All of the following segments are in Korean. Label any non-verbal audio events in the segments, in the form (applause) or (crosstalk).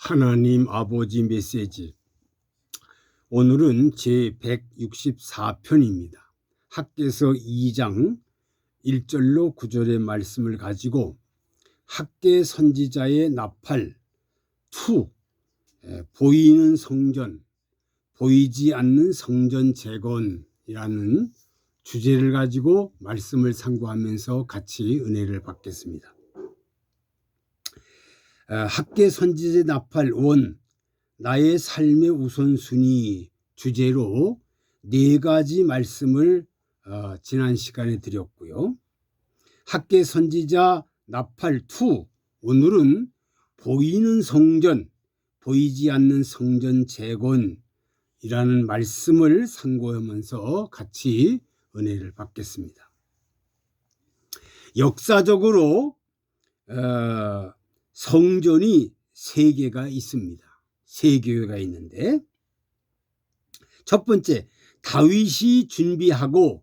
하나님 아버지 메시지. 오늘은 제 164편입니다. 학계서 2장 1절로 9절의 말씀을 가지고 학계 선지자의 나팔 2 에, 보이는 성전 보이지 않는 성전 재건이라는 주제를 가지고 말씀을 상고하면서 같이 은혜를 받겠습니다. 어, 학계 선지자 나팔 원 나의 삶의 우선순위 주제로 네 가지 말씀을 어, 지난 시간에 드렸고요. 학계 선지자 나팔 2 오늘은 보이는 성전 보이지 않는 성전 재건이라는 말씀을 상고하면서 같이 은혜를 받겠습니다. 역사적으로 어, 성전이 세 개가 있습니다. 세 교회가 있는데 첫 번째 다윗이 준비하고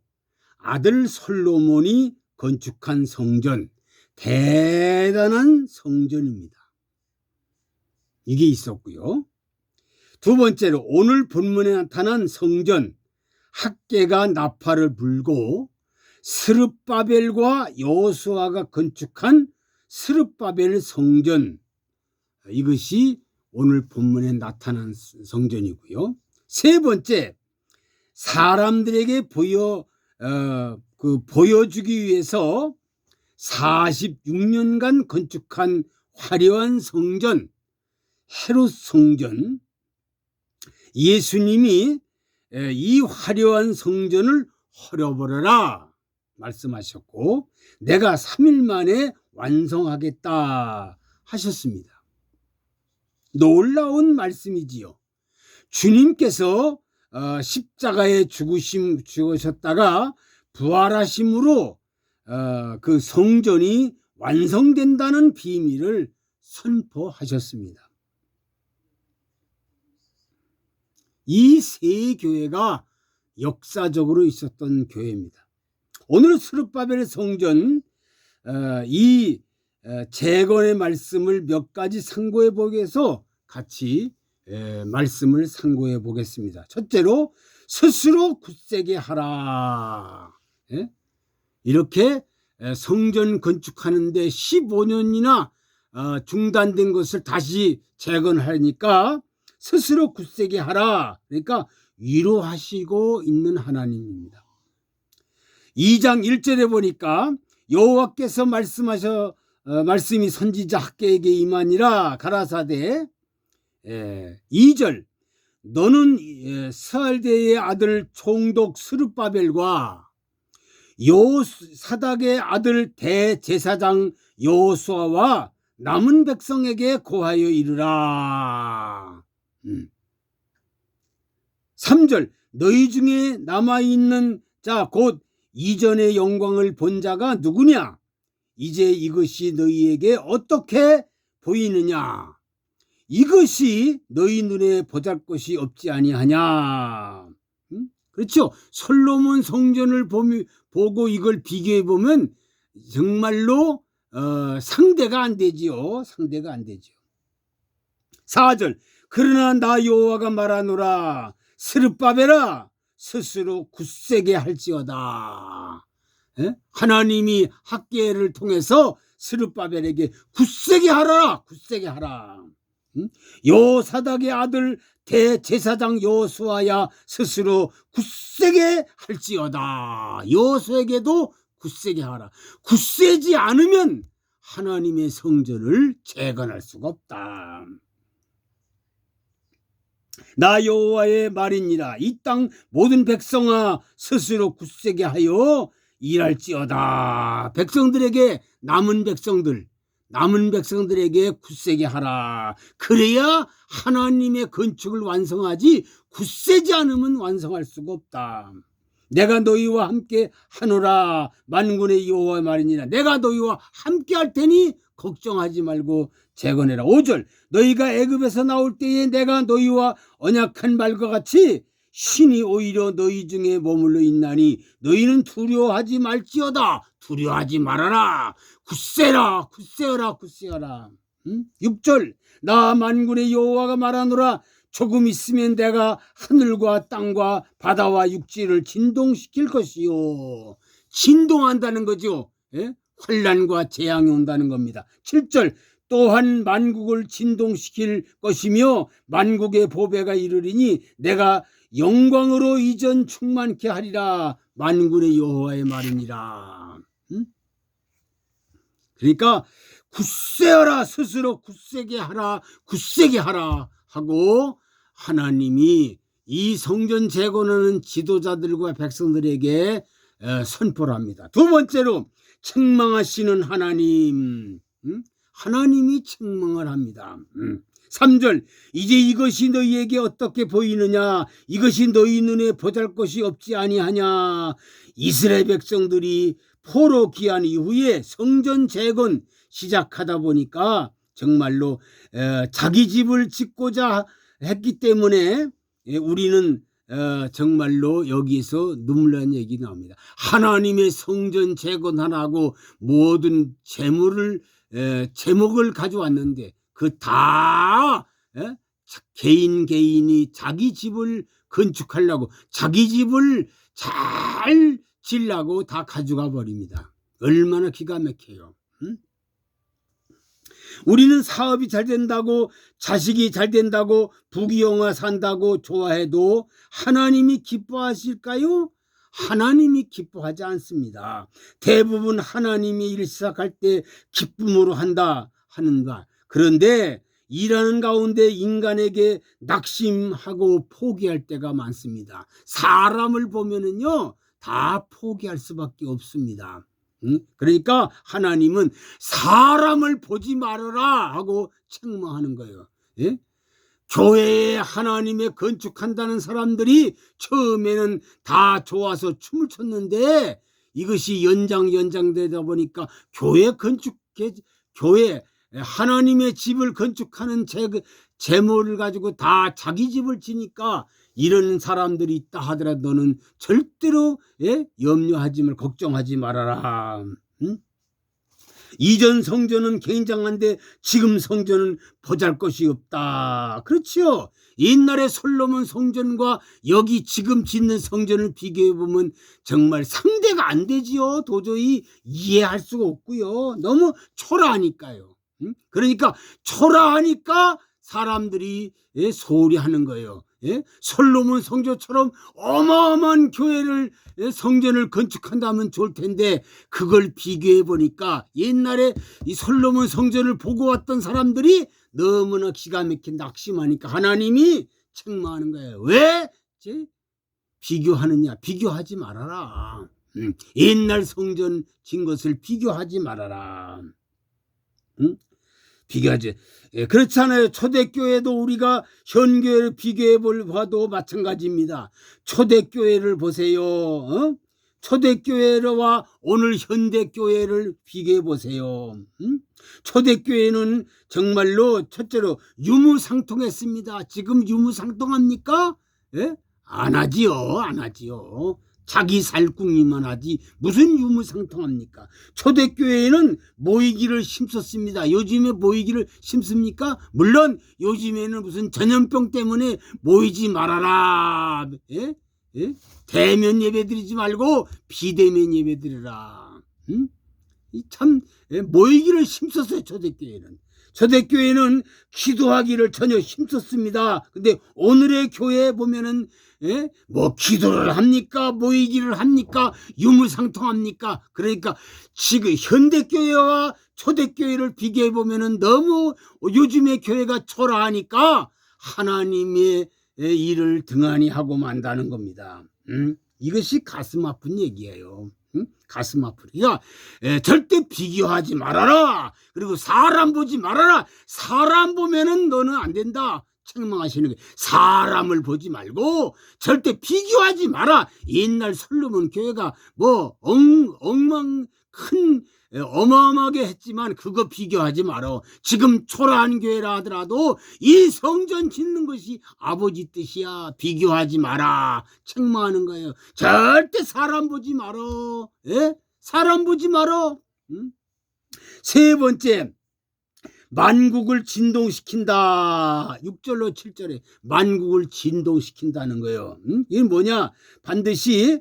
아들 솔로몬이 건축한 성전 대단한 성전입니다. 이게 있었고요. 두 번째로 오늘 본문에 나타난 성전 학계가 나팔을 불고 스룹바벨과 여호수아가 건축한 스룹바벨 성전 이것이 오늘 본문에 나타난 성전이고요. 세 번째 사람들에게 보여 어, 그 보여주기 위해서 46년간 건축한 화려한 성전 헤롯 성전 예수님이 이 화려한 성전을 헐어버려라 말씀하셨고 내가 3일 만에 완성하겠다 하셨습니다. 놀라운 말씀이지요. 주님께서 어, 십자가에 죽으심 죽으셨다가 부활하심으로 어, 그 성전이 완성된다는 비밀을 선포하셨습니다. 이 세 교회가 역사적으로 있었던 교회입니다. 오늘 스룹바벨 성전 어, 이 재건의 말씀을 몇 가지 상고해 보기 위해서 같이 말씀을 상고해 보겠습니다. 첫째로 스스로 굳세게 하라. 예? 이렇게 성전 건축하는데 15년이나 어, 중단된 것을 다시 재건하니까 스스로 굳세게 하라. 그러니까 위로하시고 있는 하나님입니다. 2장 1절에 보니까 여호와께서 말씀하셔 어, 말씀이 선지자 학계에게 임하니라 가라사대 예, 2절 너는 예, 스알데의 아들 총독 스룹바벨과 요 사닥의 아들 대제사장 요수아와 남은 백성에게 고하여 이르라. 음. 3절 너희 중에 남아 있는 자 곧 이전의 영광을 본 자가 누구냐? 이제 이것이 너희에게 어떻게 보이느냐? 이것이 너희 눈에 보잘 것이 없지 아니하냐? 음? 그렇죠. 솔로몬 성전을 보고 이걸 비교해 보면 정말로 어, 상대가 안 되지요. 상대가 안 되죠. 4절 그러나 나 여호와가 말하노라 스룹바벨아 스스로 굳세게 할지어다. 에? 하나님이 학계를 통해서 스룹바벨에게 굳세게 하라, 굳세게 하라. 응? 요사닥의 아들 대제사장 요수아야 스스로 굳세게 할지어다. 요수에게도 굳세게 하라. 굳세지 않으면 하나님의 성전을 재건할 수가 없다. 나 여호와의 말이니라. 이 땅 모든 백성아 스스로 굳세게 하여 일할지어다. 백성들에게 남은 백성들 남은 백성들에게 굳세게 하라. 그래야 하나님의 건축을 완성하지 굳세지 않으면 완성할 수가 없다. 내가 너희와 함께 하노라. 만군의 여호와 말이니라. 내가 너희와 함께 할 테니 걱정하지 말고 재건해라. 5절 너희가 애굽에서 나올 때에 내가 너희와 언약한 말과 같이 신이 오히려 너희 중에 머물러 있나니 너희는 두려워하지 말지어다 두려워하지 말아라 굳세라 굳세어라 굳세어라 음? 6절 나 만군의 여호와가 말하노라 조금 있으면 내가 하늘과 땅과 바다와 육지를 진동시킬 것이요. 진동한다는 거죠. 예? 환란과 재앙이 온다는 겁니다. 7절 또한 만국을 진동시킬 것이며 만국의 보배가 이르리니 내가 영광으로 이전 충만케 하리라 만군의 여호와의 말이니라. 음? 그러니까 굳세어라 스스로 굳세게 하라 굳세게 하라 하고 하나님이 이 성전 재건하는 지도자들과 백성들에게 에, 선포를 합니다. 두 번째로 책망하시는 하나님 음? 하나님이 책망을 합니다. 음. 3절 이제 이것이 너희에게 어떻게 보이느냐 이것이 너희 눈에 보잘 것이 없지 아니하냐 이스라엘 백성들이 포로 귀한 이후에 성전 재건 시작하다 보니까 정말로 에, 자기 집을 짓고자 했기 때문에 예, 우리는 어, 정말로 여기서 눈물 나는 얘기 나옵니다. 하나님의 성전 재건하라고 모든 재물을 에, 제목을 가져왔는데 그다 개인 개인이 자기 집을 건축하려고 자기 집을 잘 질라고 다 가져가 버립니다. 얼마나 기가 막혀요. 응? 우리는 사업이 잘 된다고 자식이 잘 된다고 부귀영화 산다고 좋아해도 하나님이 기뻐하실까요? 하나님이 기뻐하지 않습니다. 대부분 하나님이 일 시작할 때 기쁨으로 한다 하는 바. 그런데 일하는 가운데 인간에게 낙심하고 포기할 때가 많습니다. 사람을 보면은요, 다 포기할 수밖에 없습니다. 응? 그러니까 하나님은 사람을 보지 말아라 하고 책망하는 거예요. 예? 교회에 하나님의 건축한다는 사람들이 처음에는 다 좋아서 춤을 췄는데 이것이 연장 연장되다 보니까 교회 건축 교회 하나님의 집을 건축하는 제, 재물을 가지고 다 자기 집을 지니까 이런 사람들이 있다 하더라도 너는 절대로 예? 염려하지 말 걱정하지 말아라. 응? 이전 성전은 굉장한데 지금 성전은 보잘 것이 없다. 그렇지요. 옛날에 솔로몬 성전과 여기 지금 짓는 성전을 비교해 보면 정말 상대가 안 되지요. 도저히 이해할 수가 없고요. 너무 초라하니까요. 응? 그러니까 초라하니까 사람들이 예, 소리 하는 거예요. 예? 솔로몬 성전처럼 어마어마한 교회를 예, 성전을 건축한다면 좋을 텐데 그걸 비교해 보니까 옛날에 이 솔로몬 성전을 보고 왔던 사람들이 너무나 기가 막힌 낙심하니까 하나님이 책망하는 거예요. 왜? 제 비교하느냐? 비교하지 말아라. 음, 옛날 성전 진 것을 비교하지 말아라. 음? 비교하지. 예, 그렇잖아요. 초대교회도 우리가 현교회를 비교해 볼 봐도 마찬가지입니다. 초대교회를 보세요. 어? 초대교회와 오늘 현대교회를 비교해 보세요. 음? 초대교회는 정말로 첫째로 유무상통했습니다. 지금 유무상통합니까? 예? 안 하지요. 안 하지요. 자기 살궁이만 하지 무슨 유무상통합니까? 초대교회에는 모이기를 심었습니다. 요즘에 모이기를 심습니까? 물론 요즘에는 무슨 전염병 때문에 모이지 말아라. 예? 예? 대면 예배 드리지 말고 비대면 예배 드리라. 응? 참 예? 모이기를 심었어요 초대교회는. 초대교회는 기도하기를 전혀 힘썼습니다. 근데 오늘의 교회에 보면은 예? 뭐 기도를 합니까? 모이기를 합니까? 유무상통합니까? 그러니까 지금 현대교회와 초대교회를 비교해 보면은 너무 요즘의 교회가 초라하니까 하나님의 일을 등한히 하고 만다는 겁니다. 음? 이것이 가슴 아픈 얘기예요. 응? 가슴 아프리가 에, 절대 비교하지 말아라. 그리고 사람 보지 말아라. 사람 보면은 너는 안 된다. 책망하시는 게 사람을 보지 말고 절대 비교하지 마라. 옛날 솔로몬 교회가 뭐 엉, 엉망 큰 어마어마하게 했지만 그거 비교하지 마라. 지금 초라한 교회라 하더라도 이 성전 짓는 것이 아버지 뜻이야. 비교하지 마라. 책망하는 거예요. 절대 사람 보지 마라. 예? 사람 보지 마라. 응? 세 번째 만국을 진동시킨다. 6절로 7절에 만국을 진동시킨다는 거예요. 음? 이게 뭐냐? 반드시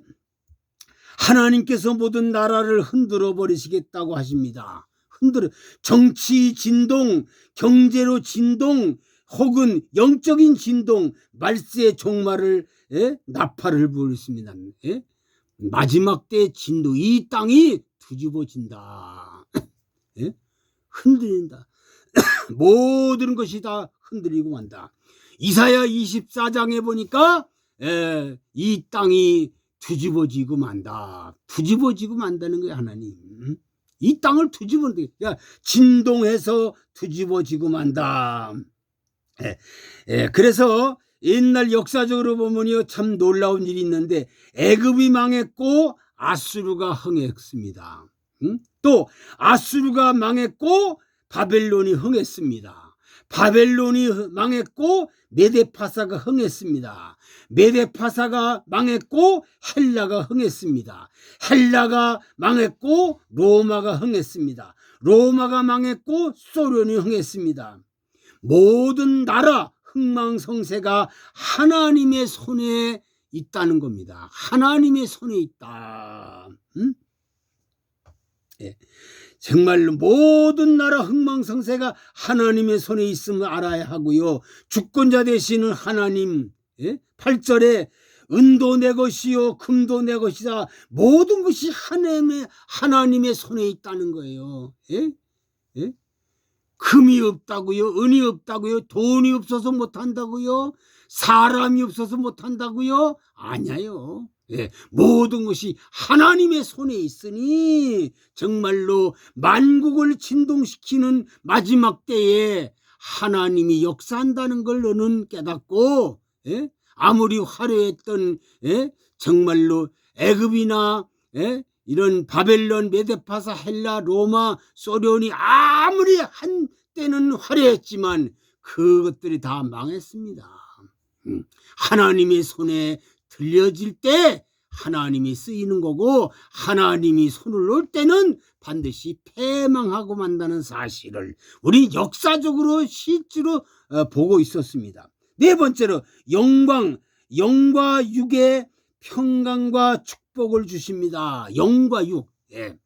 하나님께서 모든 나라를 흔들어 버리시겠다고 하십니다. 흔들어 정치 진동, 경제로 진동, 혹은 영적인 진동, 말세의 종말을 예? 나팔을 부르습니다. 예? 마지막 때 진동, 이 땅이 뒤집어진다. (coughs) 예? 흔들린다. (coughs) 모든 것이 다 흔들리고 만다. 이사야 24장에 보니까 예, 이 땅이 뒤집어지고 만다. 뒤집어지고 만다는 거야 하나님. 음? 이 땅을 뒤집어는데 야 진동해서 뒤집어지고 만다. 예, 예, 그래서 옛날 역사적으로 보면요 참 놀라운 일이 있는데 애굽이 망했고 아수르가 흥했습니다. 음? 또 아수르가 망했고 바벨론이 흥했습니다. 바벨론이 망했고 메데파사가 흥했습니다. 메데파사가 망했고 헬라가 흥했습니다. 헬라가 망했고 로마가 흥했습니다. 로마가 망했고 소련이 흥했습니다. 모든 나라 흥망성쇠가 하나님의 손에 있다는 겁니다. 하나님의 손에 있다. 음? 예. 정말로 모든 나라 흥망성쇠가 하나님의 손에 있음을 알아야 하고요. 주권자 되시는 하나님, 예? 8절에 은도 내 것이요, 금도 내 것이다. 모든 것이 하나님의, 하나님의 손에 있다는 거예요. 예? 예? 금이 없다고요, 은이 없다고요, 돈이 없어서 못 한다고요, 사람이 없어서 못 한다고요? 아니에요. 예, 모든 것이 하나님의 손에 있으니 정말로 만국을 진동시키는 마지막 때에 하나님이 역사한다는 걸 너는 깨닫고 예? 아무리 화려했던 예? 정말로 애굽이나 예? 이런 바벨론, 메데파사, 헬라, 로마, 소련이 아무리 한때는 화려했지만 그것들이 다 망했습니다. 음, 하나님의 손에 들려질 때 하나님이 쓰이는 거고 하나님이 손을 놓을 때는 반드시 패망하고 만다는 사실을 우리 역사적으로 실제로 어, 보고 있었습니다. 네 번째로 영광, 영과 육의 평강과 축복을 주십니다. 영과 육, 예.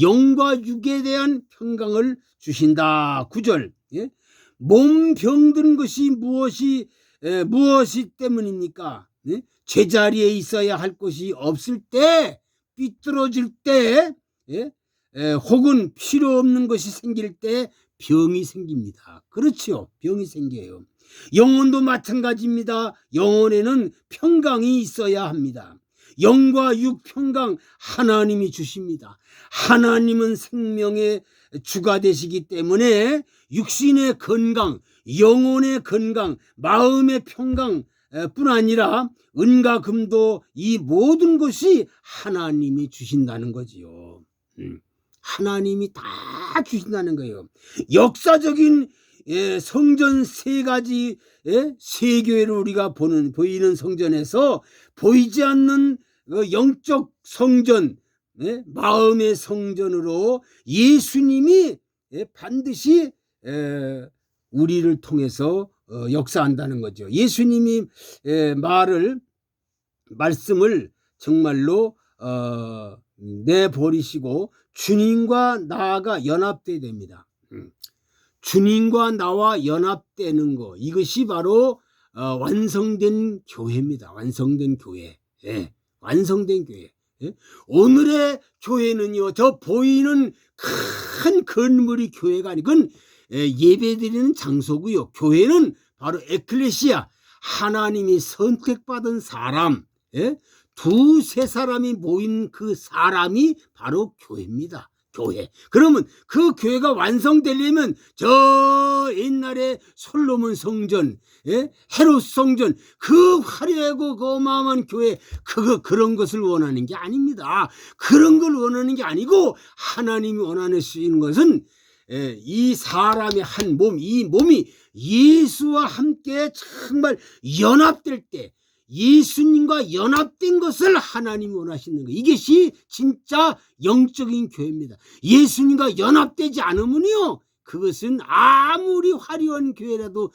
영과 육에 대한 평강을 주신다. 9절. 예. 몸 병든 것이 무엇이 에, 무엇이 때문입니까? 예? 제자리에 있어야 할 것이 없을 때, 삐뚤어질 때, 예? 에, 혹은 필요 없는 것이 생길 때 병이 생깁니다. 그렇죠. 병이 생겨요. 영혼도 마찬가지입니다. 영혼에는 평강이 있어야 합니다. 영과 육 평강 하나님이 주십니다. 하나님은 생명의 주가 되시기 때문에 육신의 건강, 영혼의 건강, 마음의 평강 뿐 아니라 은과 금도 이 모든 것이 하나님이 주신다는 거지요. 음, 하나님이 다 주신다는 거예요. 역사적인 예, 성전 세 가지 예, 세 교회를 우리가 보는 보이는 성전에서 보이지 않는 그 영적 성전, 예, 마음의 성전으로 예수님이 예, 반드시 에, 우리를 통해서 어, 역사한다는 거죠. 예수님이 에, 말을 말씀을 정말로 어, 내버리시고 주님과 나가 연합돼야 됩니다. 음. 주님과 나와 연합되는 거 이것이 바로 어, 완성된 교회입니다. 완성된 교회, 예, 완성된 교회. 예? 오늘의 교회는요, 저 보이는 큰 건물이 교회가 아니고 예배드리는 장소고요. 교회는 바로 에클레시아 하나님이 선택받은 사람 예? 두세 사람이 모인 그 사람이 바로 교회입니다. 교회. 그러면 그 교회가 완성되려면 저 옛날에 솔로몬 성전, 예? 헤롯 성전, 그 화려하고 그 어마어마한 교회, 그거 그런 것을 원하는 게 아닙니다. 그런 걸 원하는 게 아니고 하나님이 원하는 수 있는 것은 예, 이 사람의 한 몸, 이 몸이 예수와 함께 정말 연합될 때 예수님과 연합된 것을 하나님이 원하시는 거예요. 이것이 진짜 영적인 교회입니다. 예수님과 연합되지 않으면요. 그것은 아무리 화려한 교회라도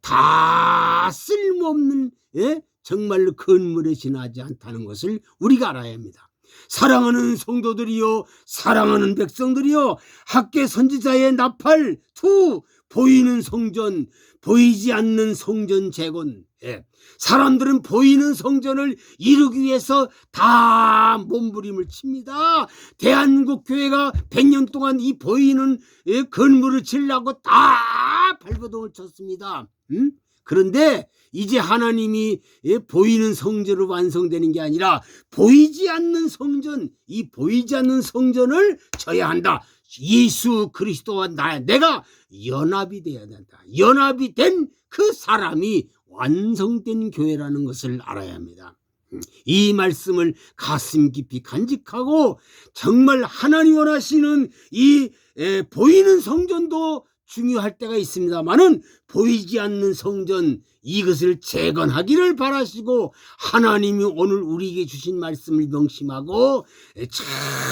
다 쓸모없는 예? 정말로 건물에 지나지 않다는 것을 우리가 알아야 합니다. 사랑하는 성도들이요, 사랑하는 백성들이요, 학계 선지자의 나팔, 투, 보이는 성전, 보이지 않는 성전 재건. 예. 사람들은 보이는 성전을 이루기 위해서 다 몸부림을 칩니다. 대한민국 교회가 100년 동안 이 보이는 예, 건물을 지으려고 다 발버둥을 쳤습니다. 음? 그런데 이제 하나님이 예, 보이는 성전으로 완성되는 게 아니라 보이지 않는 성전, 이 보이지 않는 성전을 져야 한다. 예수 그리스도와 나, 내가 연합이 돼야 된다. 연합이 된 그 사람이 완성된 교회라는 것을 알아야 합니다. 음, 이 말씀을 가슴 깊이 간직하고 정말 하나님 원하시는 이 에, 보이는 성전도 중요할 때가 있습니다만은 보이지 않는 성전 이것을 재건하기를 바라시고 하나님이 오늘 우리에게 주신 말씀을 명심하고 에,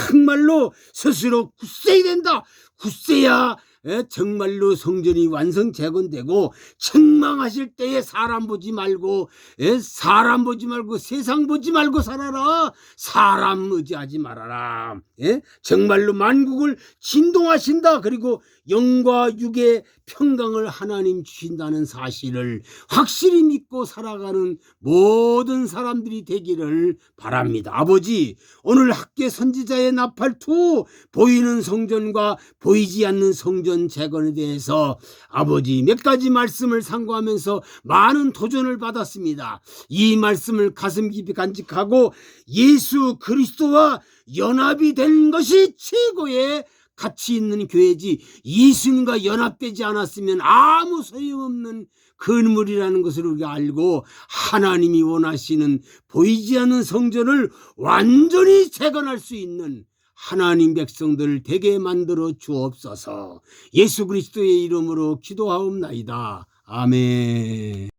정말로 스스로 굳세야 된다. 굳세야 에, 정말로 성전이 완성 재건되고 책망하실 때에 사람 보지 말고 에, 사람 보지 말고 세상 보지 말고 살아라. 사람 의지하지 말아라. 예? 정말로 만국을 진동하신다. 그리고 영과 육의 평강을 하나님 주신다는 사실을 확실히 믿고 살아가는 모든 사람들이 되기를 바랍니다. 아버지, 오늘 학계 선지자의 나팔투 보이는 성전과 보이지 않는 성전 재건에 대해서 아버지 몇 가지 말씀을 상고하면서 많은 도전을 받았습니다. 이 말씀을 가슴 깊이 간직하고 예수 그리스도와 연합이 된 것이 최고의 가치 있는 교회지 예수님과 연합되지 않았으면 아무 소용없는 건물이라는 것을 우리가 알고 하나님이 원하시는 보이지 않는 성전을 완전히 재건할 수 있는 하나님 백성들 되게 만들어 주옵소서 예수 그리스도의 이름으로 기도하옵나이다. 아멘.